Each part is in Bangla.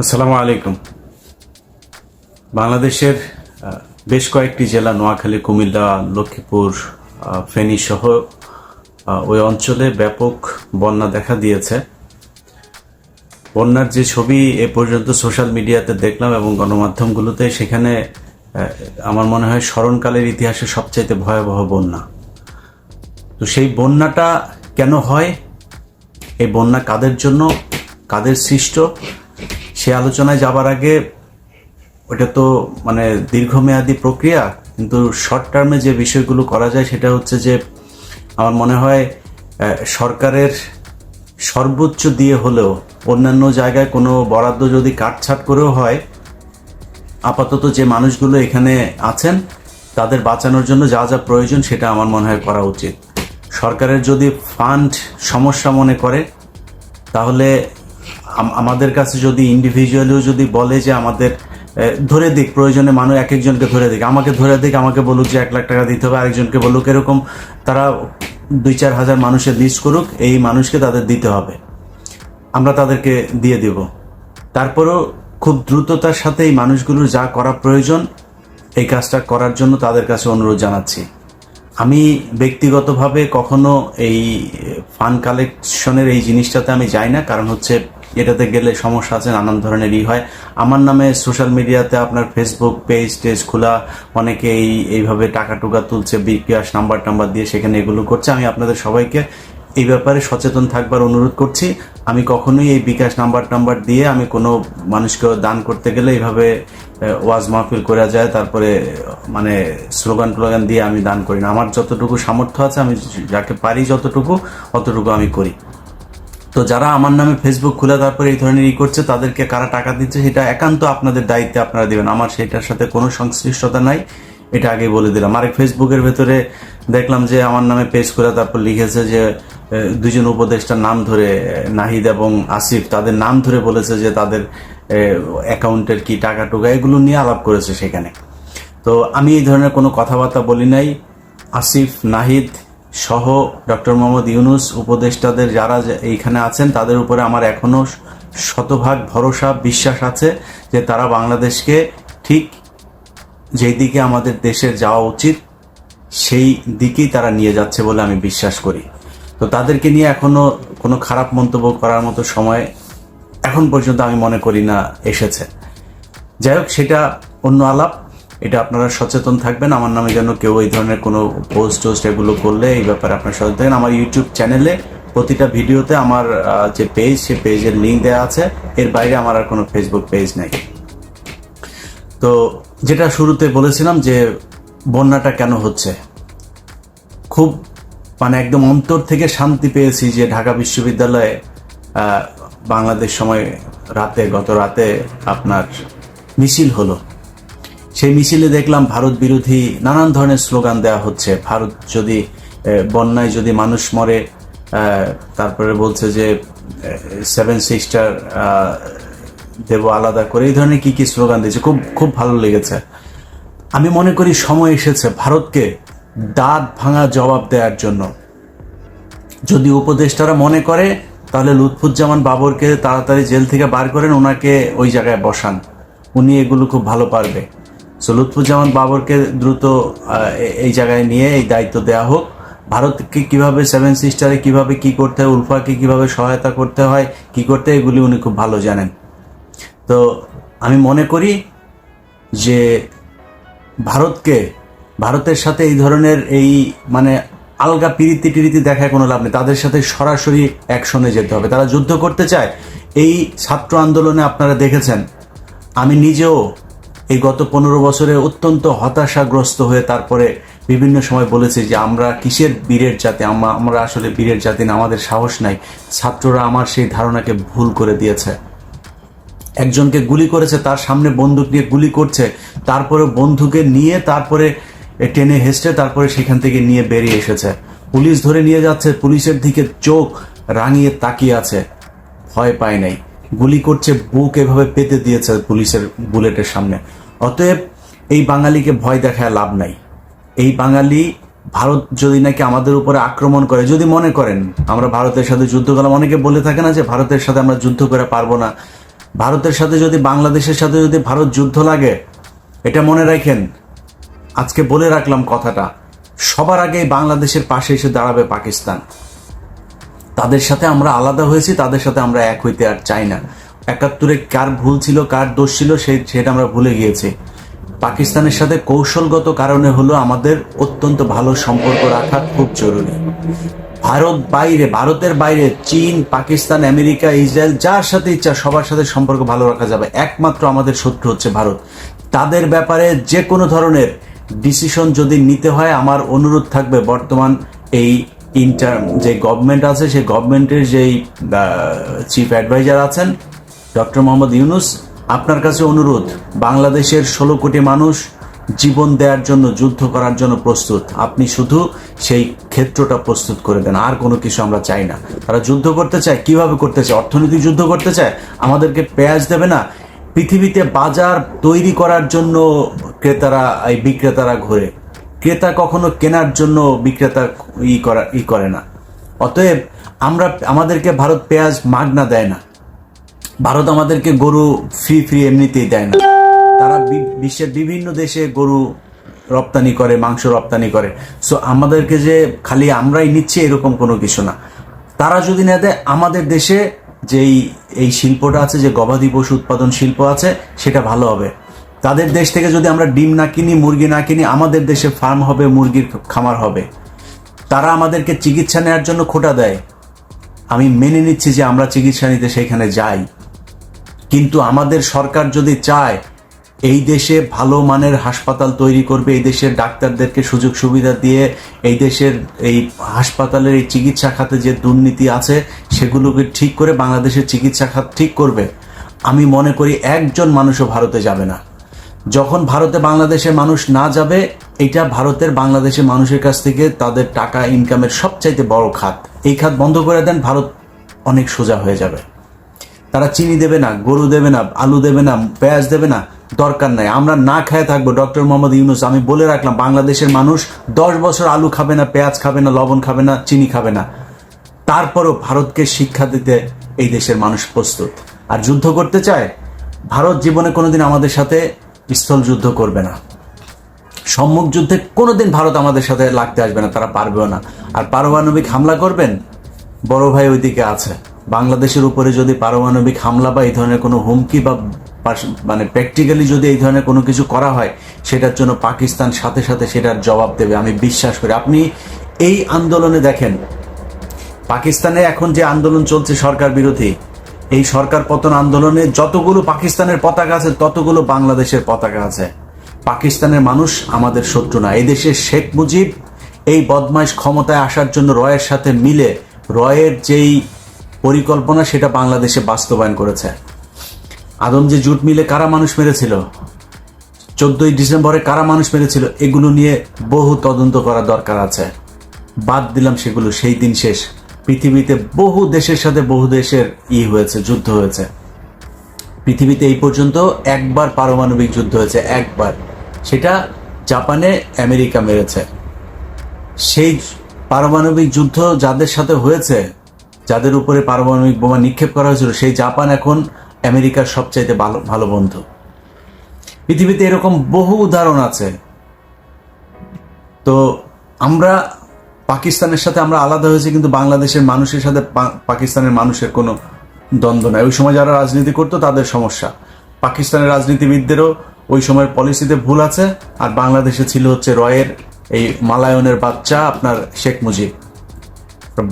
আসসালামু আলাইকুম। বাংলাদেশের বেশ কয়েকটি জেলা, নোয়াখালী, কুমিল্লা, লক্ষ্মীপুর ফেনী সহ ওই অঞ্চলে ব্যাপক বন্যা দেখা দিয়েছে। বন্যার যে ছবি এ পর্যন্ত সোশ্যাল মিডিয়াতে দেখলাম এবং গণমাধ্যমগুলোতে, সেখানে আমার মনে হয় স্মরণকালের ইতিহাসে সবচাইতে ভয়াবহ বন্যা। তো সেই বন্যাটা কেন হয়? এই বন্যা কাদের জন্য? কাদের সৃষ্ট? সে আলোচনায় যাবার আগে ওটা তো মানে দীর্ঘমেয়াদী প্রক্রিয়া, কিন্তু শর্ট টার্মে যে বিষয়গুলো করা যায় সেটা হচ্ছে যে আমার মনে হয় সরকারের সর্বোচ্চ দিয়ে হলেও অন্যান্য জায়গায় কোনো বরাদ্দ যদি কাটছাট করেও হয়, আপাতত যে মানুষগুলো এখানে আছেন, তাদের বাঁচানোর জন্য যা যা প্রয়োজন সেটা আমার মনে হয় করা উচিত। সরকারের যদি ফান্ড সমস্যা মনে করে, তাহলে আমাদের কাছে যদি ইন্ডিভিজুয়ালিও যদি বলে যে আমাদের ধরে দিক, প্রয়োজনে মানুষ এক একজনকে ধরে দিক, আমাকে ধরে দিক, আমাকে বলুক যে এক লাখ টাকা দিতে হবে, আরেকজনকে বলুক, এরকম তারা দুই চার হাজার মানুষের লিস্ট করুক, এই মানুষকে তাদের দিতে হবে। আমরা তাদেরকে দিয়ে দেব। তারপরেও খুব দ্রুততার সাথে এই মানুষগুলোর যা করা প্রয়োজন, এই কাজটা করার জন্য তাদের কাছে অনুরোধ জানাচ্ছি। আমি ব্যক্তিগতভাবে কখনো এই ফান্ড কালেকশনের এই জিনিসটাতে আমি যাই না, কারণ হচ্ছে এটাতে গেলে সমস্যা আছে, নানান ধরনের ই হয়। আমার নামে সোশ্যাল মিডিয়াতে আপনার ফেসবুক পেজ টেজ খোলা, অনেকেই এইভাবে টাকা টুকা তুলছে, বিকাশ নাম্বার টাম্বার দিয়ে সেখানে এগুলো করছে। আমি আপনাদের সবাইকে এই ব্যাপারে সচেতন থাকবার অনুরোধ করছি। আমি কখনোই এই বিকাশ নাম্বার টাম্বার দিয়ে আমি কোনো মানুষকে দান করতে গেলে এইভাবে ওয়াজ মাহফিল করা যায়, তারপরে মানে স্লোগান টোলোগান দিয়ে আমি দান করি না। আমার যতটুকু সামর্থ্য আছে, আমি যাকে পারি যতটুকু, অতটুকু আমি করি। তো যারা আমার নামে ফেসবুক খুলে তারপরে এই ধরনের ই করছে, তাদেরকে কারা টাকা দিচ্ছে, সেটা একান্ত আপনাদের দায়িত্বে আপনারা দিবেন। আমার সেটার সাথে কোনো সংশ্লিষ্টতা নাই, এটা আগে বলে দিলাম। আরেক ফেসবুকের ভেতরে দেখলাম যে আমার নামে পেজ করে তারপর লিখেছে যে দুজন উপদেষ্টার নাম ধরে নাহিদ এবং আসিফ, তাদের নাম ধরে বলেছে যে তাদের অ্যাকাউন্টের কি টাকা টুকা, এগুলো নিয়ে আলাপ করেছে সেখানে। তো আমি এই ধরনের কোনো কথাবার্তা বলি নাই। আসিফ, নাহিদ সহ ডক্টর মোহাম্মদ ইউনুস উপদেষ্টাদের যারা এইখানে আছেন, তাদের উপরে আমার এখনও শতভাগ ভরসা, বিশ্বাস আছে যে তারা বাংলাদেশকে ঠিক যেই দিকে আমাদের দেশের যাওয়া উচিত, সেই দিকেই তারা নিয়ে যাচ্ছে বলে আমি বিশ্বাস করি। তো তাদেরকে নিয়ে এখনও কোনো খারাপ মন্তব্য করার মতো সময় এখন পর্যন্ত আমি মনে করি না এসেছে। যাই হোক, সেটা অন্য আলাপ। এটা আপনারা সচেতন থাকবেন। আমার নামে যেন কেউ এই ধরনের কোনো পোস্ট টোস্ট এগুলো করলে এই ব্যাপারে আপনারা সচেতন থাকবেন আমার ইউটিউব চ্যানেলে প্রতিটা ভিডিওতে আমার যে পেজ সে পেজের লিঙ্ক দেওয়া আছে। এর বাইরে আমার আর কোনো ফেসবুক পেজ নাই। তো যেটা শুরুতে বলেছিলাম যে বন্যাটা কেন হচ্ছে? খুব মানে একদম অন্তর থেকে শান্তি পেয়েছি যে ঢাকা বিশ্ববিদ্যালয়ে বাংলাদেশ সময় রাতে, গত রাতে আপনার মিছিল হলো। সেই মিছিলে দেখলাম ভারত বিরোধী নানান ধরনের স্লোগান দেওয়া হচ্ছে। ভারত যদি বন্যায় যদি মানুষ মরে তারপরে বলছে যে সেভেন সিস্টার দেব আলাদা করে, এই ধরনের কি কি স্লোগান দিয়েছে, খুব খুব ভালো লেগেছে। আমি মনে করি সময় এসেছে ভারতকে দাঁত ভাঙা জবাব দেওয়ার জন্য। যদি উপদেষ্টারা মনে করে, তাহলে লুৎফুজ্জামান বাবরকে তাড়াতাড়ি জেল থেকে বার করেন, ওনাকে ওই জায়গায় বসান। উনি এগুলো খুব ভালো পারবে। সো লুৎফুজ্জামান বাবরকে দ্রুত এই জায়গায় নিয়ে এই দায়িত্ব দেওয়া হোক। ভারতকে কীভাবে সেভেন সিস্টারে কীভাবে কি করতে হয়, উলফাকে কীভাবে সহায়তা করতে হয়, কি করতে এগুলি উনি খুব ভালো জানেন। তো আমি মনে করি যে ভারতকে, ভারতের সাথে এই ধরনের এই মানে আলগা পিরিতি টিরিতি দেখায় কোনো লাভ নেই। তাদের সাথে সরাসরি অ্যাকশনে যেতে হবে। তারা যুদ্ধ করতে চায়। এই ছাত্র আন্দোলনে আপনারা দেখেছেন, আমি নিজেও এই গত পনেরো বছরে অত্যন্ত হতাশাগ্রস্ত হয়ে তারপরে বিভিন্ন সময় বলেছি যে আমরা কিসের বীরের জাতি? আমরা আমরা আসলে বীরের জাতি না, আমাদের সাহস নাই। ছাত্ররা আমার সেই ধারণাকে ভুল করে দিয়েছে। একজনকে গুলি করেছে, তার সামনে বন্দুক নিয়ে গুলি করছে তারপরে বন্ধুকে নিয়ে তারপরে টেনে হেসটে তারপরে সেখান থেকে নিয়ে বেরিয়ে এসেছে। পুলিশ ধরে নিয়ে যাচ্ছে, পুলিশের দিকে চোখ রাঙিয়ে তাকিয়ে আছে। ভয় পায় নাই। গুলি করছে, বুক এভাবে পেতে দিয়েছে পুলিশের বুলেটের সামনে। অতএব এই বাঙালিকে ভয় দেখায় লাভ নাই। এই বাঙালি ভারত যদি নাকি আমাদের উপরে আক্রমণ করে, যদি মনে করেন, আমরা ভারতের সাথে যুদ্ধ করলাম, অনেকে বলে থাকে না যে ভারতের সাথে আমরা যুদ্ধ করে পারব না। ভারতের সাথে যদি, বাংলাদেশের সাথে যদি ভারত যুদ্ধ লাগে, এটা মনে রাখেন, আজকে বলে রাখলাম কথাটা, সবার আগে বাংলাদেশের পাশে এসে দাঁড়াবে পাকিস্তান। তাদের সাথে আমরা আলাদা হয়েছি, তাদের সাথে আমরা এক হইতে আর চাই না। একাত্তরে কার ভুল ছিল, কার দোষ ছিল, সেই সেটা আমরা ভুলে গিয়েছি। পাকিস্তানের সাথে কৌশলগত কারণে হলো আমাদের অত্যন্ত ভালো সম্পর্ক রাখা খুব জরুরি। ভারত বাইরে, ভারতের বাইরে, চীন, পাকিস্তান, আমেরিকা, ইসরায়েল, যার সাথে ইচ্ছা, সবার সাথে সম্পর্ক ভালো রাখা যাবে। একমাত্র আমাদের শত্রু হচ্ছে ভারত। তাদের ব্যাপারে যে কোনো ধরনের ডিসিশন যদি নিতে হয়, আমার অনুরোধ থাকবে বর্তমান এই ইন্টার যে গভর্নমেন্ট আছে সেই গভর্নমেন্টের যেই চিফ অ্যাডভাইজার আছেন ডক্টর মোহাম্মদ ইউনুস, আপনার কাছে অনুরোধ, বাংলাদেশের ষোলো কোটি মানুষ জীবন দেওয়ার জন্য, যুদ্ধ করার জন্য প্রস্তুত। আপনি শুধু সেই ক্ষেত্রটা প্রস্তুত করে দেন, আর কোনো কিছু আমরা চাই না। তারা যুদ্ধ করতে চায়, কীভাবে করতে চায়? অর্থনৈতিক যুদ্ধ করতে চায়, আমাদেরকে পেঁয়াজ দেবে না। পৃথিবীতে বাজার তৈরি করার জন্য ক্রেতারা, এই বিক্রেতারা ঘোরে। ক্রেতা কখনো কেনার জন্য বিক্রেতা ই করা, ই করে না। অতএব আমরা, আমাদেরকে ভারত পেঁয়াজ মাগনা দেয় না। ভারত আমাদেরকে গরু ফ্রি ফ্রি এমনিতেই দেয় না। তারা বিশ্বের বিভিন্ন দেশে গরু রপ্তানি করে, মাংস রপ্তানি করে। সো আমাদেরকে যে খালি আমরাই নিচ্ছি এরকম কোনো কিছু না। তারা যদি না দেয়, আমাদের দেশে যেই, এই শিল্পটা আছে, যে গবাদি পশু উৎপাদন শিল্প আছে, সেটা ভালো হবে। তাদের দেশ থেকে যদি আমরা ডিম না কিনি, মুরগি না কিনি, আমাদের দেশে ফার্ম হবে, মুরগির খামার হবে। তারা আমাদেরকে চিকিৎসা নেওয়ার জন্য খোটা দেয়। আমি মেনে নিচ্ছি যে আমরা চিকিৎসা নিতে সেখানে যাই। কিন্তু আমাদের সরকার যদি চায়, এই দেশে ভালো মানের হাসপাতাল তৈরি করবে, এই দেশের ডাক্তারদেরকে সুযোগ সুবিধা দিয়ে এই দেশের এই হাসপাতালের এই চিকিৎসা খাতে যে দুর্নীতি আছে, সেগুলোকে ঠিক করে বাংলাদেশের চিকিৎসা খাত ঠিক করবে। আমি মনে করি একজন মানুষও ভারতে যাবে না। যখন ভারতে বাংলাদেশের মানুষ না যাবে, এটা ভারতের বাংলাদেশের মানুষের কাছ থেকে তাদের টাকা ইনকামের সবচাইতে বড় খাত। এই খাত বন্ধ করে দেন, ভারত অনেক সোজা হয়ে যাবে। তারা চিনি দেবে না, গরু দেবে না, আলু দেবে না, পেঁয়াজ দেবে না, দরকার নাই। আমরা না খেয়ে থাকব, ডক্টর মোহাম্মদ ইউনুস, আমি বলে রাখলাম, বাংলাদেশের মানুষ দশ বছর আলু খাবে না, পেঁয়াজ খাবে না, লবণ খাবে না, চিনি খাবে না। তারপরও ভারতকে শিক্ষা দিতে এই দেশের মানুষ প্রস্তুত। আর যুদ্ধ করতে চায়, ভারত জীবনে কোনোদিন আমাদের সাথে স্থল যুদ্ধ করবে না। সম্মুখ যুদ্ধে কোনোদিন ভারত আমাদের সাথে লাগতে আসবে না, তারা পারবেও না। আর পারমাণবিক হামলা করবেন, বড় ভাই ওইদিকে আছে। বাংলাদেশের উপরে যদি পারমাণবিক হামলা বা এই ধরনের কোনো হুমকি বা মানে প্র্যাকটিক্যালি যদি এই ধরনের কোনো কিছু করা হয়, সেটার জন্য পাকিস্তান সাথে সাথে সেটার জবাব দেবে। আমি বিশ্বাস করি। আপনি এই আন্দোলনে দেখেন, পাকিস্তানে এখন যে আন্দোলন চলছে সরকার বিরোধী, এই সরকার পতন আন্দোলনে যতগুলো পাকিস্তানের পতাকা আছে, ততগুলো বাংলাদেশের পতাকা আছে। পাকিস্তানের মানুষ আমাদের শত্রু না। এই দেশে শেখ মুজিব এই বদমাইশ ক্ষমতায় আসার জন্য রয়ের সাথে মিলে, রয়ের যেই পরিকল্পনা সেটা বাংলাদেশে বাস্তবায়ন করেছে। আদম, যে জুট মিলে কারা মানুষ মেরেছিল? চোদ্দই ডিসেম্বরে কারা মানুষ মেরেছিল? এগুলো নিয়ে বহু তদন্ত করা দরকার আছে। বাদ দিলাম সেগুলো, সেই দিন শেষ। পৃথিবীতে বহু দেশের সাথে বহু দেশের ই হয়েছে, যুদ্ধ হয়েছে। পৃথিবীতে এই পর্যন্ত একবার পারমাণবিক যুদ্ধ হয়েছে, একবার। সেটা জাপানে আমেরিকা মেরেছে। সেই পারমাণবিক যুদ্ধ যাদের সাথে হয়েছে যাদের উপরে পারমাণবিক বোমা নিক্ষেপ করা হয়েছিল, সেই জাপান এখন আমেরিকার সবচাইতে ভালো ভালো বন্ধু। পৃথিবীতে এরকম বহু উদাহরণ আছে। তো আমরা পাকিস্তানের সাথে আমরা আলাদা হয়েছি, কিন্তু বাংলাদেশের মানুষের সাথে পাকিস্তানের মানুষের কোনো দ্বন্দ্ব নাই। ওই সময় যারা রাজনীতি করতো, তাদের সমস্যা। পাকিস্তানের রাজনীতিবিদদেরও ওই সময়ের পলিসিতে ভুল আছে, আর বাংলাদেশে ছিল হচ্ছে রয়ের এই মালায়নের বাচ্চা আপনার শেখ মুজিব।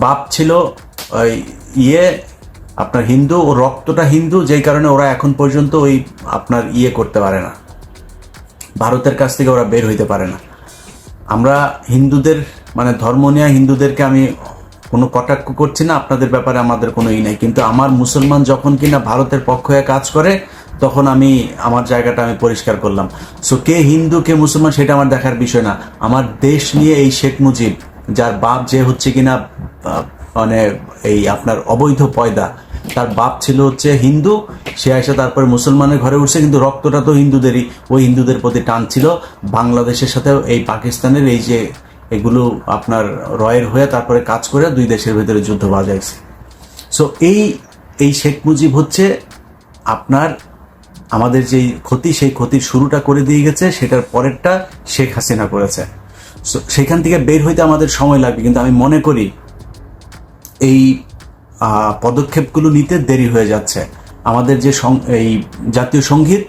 বাপ ছিল ওই ইয়ে আপনার হিন্দু ও রক্তটা হিন্দু, যেই কারণে ওরা এখন পর্যন্ত ওই আপনার ইয়ে করতে পারে না। ভারতের কাছ থেকে ওরা বের হইতে পারে না। আমরা হিন্দুদের মানে ধর্ম নিয়ে হিন্দুদেরকে আমি কোনো কটাক্ষ করছি না, আপনাদের ব্যাপারে আমাদের কোনো ই নাই। কিন্তু আমার মুসলমান যখন কিনা ভারতের পক্ষ হয়ে কাজ করে, তখন আমি, আমার জায়গাটা আমি পরিষ্কার করলাম। সো কে হিন্দু, কে মুসলমান, সেটা আমার দেখার বিষয় না। আমার দেশ নিয়ে এই শেখ মুজিব, যার বাপ যে হচ্ছে কিনা মানে এই আপনার অবৈধ পয়দা। তার বাপ ছিল হচ্ছে হিন্দু, সে এসে তারপর মুসলমানের ঘরে উঠছে, কিন্তু রক্তটা তো হিন্দুদেরই। ওই হিন্দুদের প্রতি টান ছিল। বাংলাদেশের সাথে এই পাকিস্তানের এই যে এগুলো আপনার রয়ের হয়ে তারপরে কাজ করে দুই দেশের ভেতরে যুদ্ধ বাজাইছে। সো এই এই শেখ মুজিব হচ্ছে আপনার, আমাদের যেই ক্ষতি, সেই ক্ষতির শুরুটা করে দিয়ে গেছে, সেটার পরেরটা শেখ হাসিনা করেছে। সেখান থেকে বের হইতে আমাদের সময় লাগবে, কিন্তু আমি মনে করি এই পদক্ষেপগুলো নিতে দেরি হয়ে যাচ্ছে। আমাদের যে এই জাতীয় সংগীত,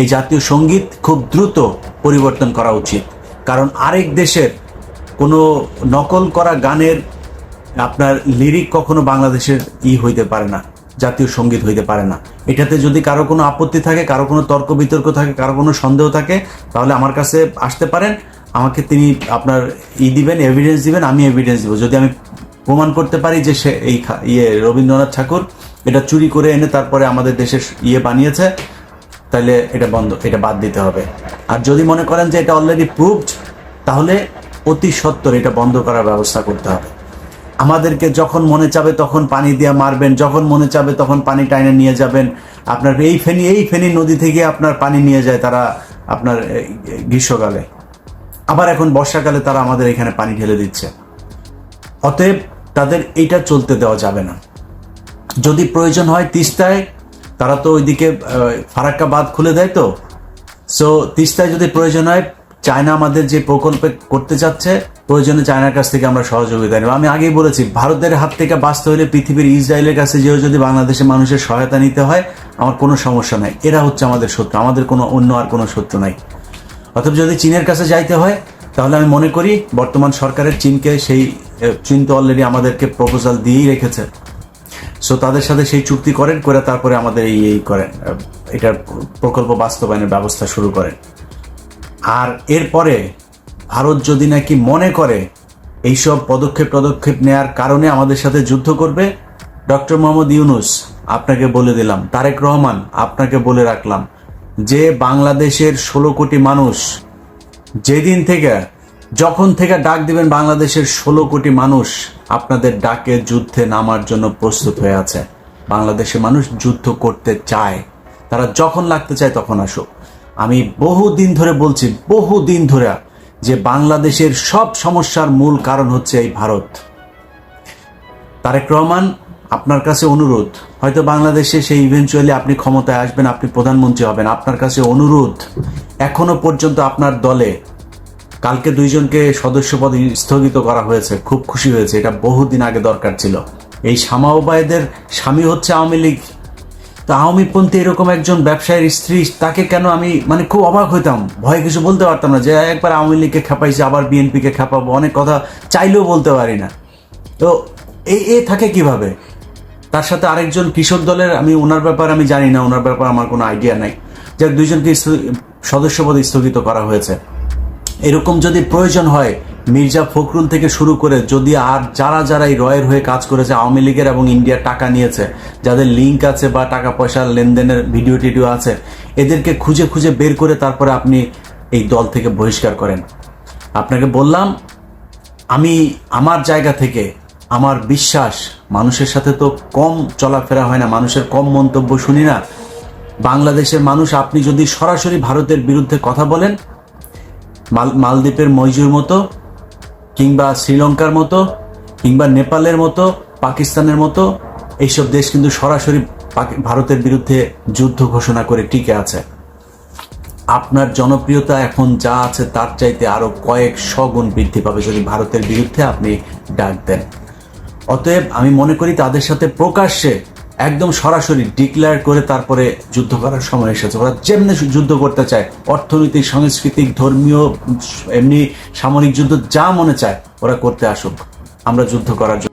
এই জাতীয় সংগীত খুব দ্রুত পরিবর্তন করা উচিত। কারণ আরেক দেশের কোনো নকল করা গানের আপনার লিরিক কখনো বাংলাদেশের ই হইতে পারে না, জাতীয় সংগীত হইতে পারে না। এটাতে যদি কারও কোনো আপত্তি থাকে, কারও কোনো তর্ক বিতর্ক থাকে, কারও কোনো সন্দেহ থাকে, তাহলে আমার কাছে আসতে পারেন। আমাকে তিনি আপনার ই দিবেন এভিডেন্স দিবেন, আমি এভিডেন্স দিব। যদি আমি প্রমাণ করতে পারি যে সে এই ইয়ে রবীন্দ্রনাথ ঠাকুর এটা চুরি করে এনে তারপরে আমাদের দেশের ইয়ে বানিয়েছে তাহলে এটা বন্ধ, এটা বাদ দিতে হবে। আর যদি মনে করেন যে এটা অলরেডি প্রুভড তাহলে অতি সত্বর এটা বন্ধ করার ব্যবস্থা করতে হবে। আমাদেরকে যখন মনে চাবে তখন পানি দিয়ে মারবেন, যখন মনে চাবে তখন পানি টাইনে নিয়ে যাবেন। আপনার এই ফেনি, এই ফেনী নদী থেকে আপনার পানি নিয়ে যায় তারা আপনার গ্রীষ্মকালে। আবার এখন বর্ষাকালে তারা আমাদের এখানে পানি ঢেলে দিচ্ছে। অতএব তাদের এইটা চলতে দেওয়া যাবে না। যদি প্রয়োজন হয় তিস্তায়, তারা তো ওইদিকে ফারাক্কা বাঁধ খুলে দেয় তো। সো তিস্তায় যদি প্রয়োজন হয়, চায়না আমাদের যে প্রকল্পে করতে চাচ্ছে, প্রয়োজনে চায়নার কাছ থেকে আমরা সহযোগিতা নেব। আমি আগেই বলেছি, ভারতের হাত থেকে বাঁচতে হলে পৃথিবীর ইসরায়েলের কাছে যেও যদি বাংলাদেশের মানুষের সহায়তা নিতে হয়, আমার কোনো সমস্যা নাই। এরা হচ্ছে আমাদের শত্রু, আমাদের কোনো অন্য আর কোনো শত্রু নাই। অথবা যদি চীনের কাছে যাইতে হয় তাহলে আমি মনে করি বর্তমান সরকারের চীনকে সেই চীন তো অলরেডি আমাদেরকে প্রপোজাল দিয়েই রেখেছে। সো তাদের সাথে সেই চুক্তি করেন, করে তারপরে আমাদের এই এই করেন। এটার প্রকল্প বাস্তবায়নের ব্যবস্থা শুরু করেন। আর এরপরে ভারত যদি নাকি মনে করে এইসব পদক্ষেপ পদক্ষেপ নেয়ার কারণে আমাদের সাথে যুদ্ধ করবে, ডক্টর মোহাম্মদ ইউনুস, আপনাকে বলে দিলাম, তারেক রহমান, আপনাকে বলে রাখলাম, যে বাংলাদেশের ষোলো কোটি মানুষ যেদিন থেকে, যখন থেকে ডাক দিবেন বাংলাদেশের ষোলো কোটি মানুষ আপনাদের ডাকে যুদ্ধে নামার জন্য প্রস্তুত হয়ে আছে। বাংলাদেশের মানুষ যুদ্ধ করতে চায়। তারা যখন লাগতে চায় তখন আসুক। আমি বহু দিন ধরে বলছি বহু দিন ধরে, যে বাংলাদেশের সব সমস্যার মূল কারণ হচ্ছে এই ভারত। তারেক রহমান আপনার কাছে অনুরোধ, হয়তো বাংলাদেশে সেই ইভেনচুয়ালি আপনি ক্ষমতায় আসবেন, আপনি প্রধানমন্ত্রী হবেন, আপনার কাছে অনুরোধ, এখনও পর্যন্ত আপনার দলে কালকে দুইজনকে সদস্যপদ স্থগিত করা হয়েছে, খুব খুশি হয়েছে, এটা বহুদিন আগে দরকার ছিল। এই শামাওবায়দের স্বামী হচ্ছে আওয়ামী লীগ। তো আওয়ামীপন্থী এরকম একজন ব্যবসায়ীর স্ত্রী, তাকে কেন আমি মানে খুব অবাক হইতাম, ভয়ে কিছু বলতে পারতাম না, যে একবার আওয়ামী লীগকে খেপাইছে, আবার বিএনপিকে খেপাবো, অনেক কথা চাইলেও বলতে পারি না। তো এই এ থাকে কীভাবে? তার সাথে আরেকজন কৃষক দলের, আমি ওনার ব্যাপারে আমি জানি না, ওনার ব্যাপারে আমার কোনো আইডিয়া নাই। যাক, দুইজনকে সদস্যপদ স্থগিত করা হয়েছে। এরকম যদি প্রয়োজন হয়, মির্জা ফখরুল থেকে শুরু করে যদি আর যারা যারা এই রয়ের হয়ে কাজ করেছে, আওয়ামী লীগের এবং ইন্ডিয়ার টাকা নিয়েছে, যাদের লিঙ্ক আছে বা টাকা পয়সা লেনদেনের ভিডিও টিডিও আছে, এদেরকে খুঁজে খুঁজে বের করে তারপরে আপনি এই দল থেকে বহিষ্কার করেন। আপনাকে বললাম, আমি আমার জায়গা থেকে আমার বিশ্বাস, মানুষের সাথে তো কম চলাফেরা হয় না, মানুষের কম মন্তব্য শুনি না। বাংলাদেশের মানুষ, আপনি যদি সরাসরি ভারতের বিরুদ্ধে কথা বলেন, মাল, মালদ্বীপের মৈজুর মতো, কিংবা শ্রীলঙ্কার মতো, কিংবা নেপালের মতো, পাকিস্তানের মতো, এইসব দেশ কিন্তু সরাসরি ভারতের বিরুদ্ধে যুদ্ধ ঘোষণা করে টিকে আছে। আপনার জনপ্রিয়তা এখন যা আছে তার চাইতে আরও কয়েক শগুণ বৃদ্ধি পাবে যদি ভারতের বিরুদ্ধে আপনি ডাক দেন। অতএব আমি মনে করি তাদের সাথে প্রকাশ্যে একদম সরাসরি ডিক্লেয়ার করে তারপরে যুদ্ধ করার সময় এসেছে। ওরা যেমনি যুদ্ধ করতে চায়, অর্থনৈতিক, সাংস্কৃতিক, ধর্মীয় এমনি সামরিক যুদ্ধ যা মনে চায়, ওরা করতে আসুক। আমরা যুদ্ধ করার জন্য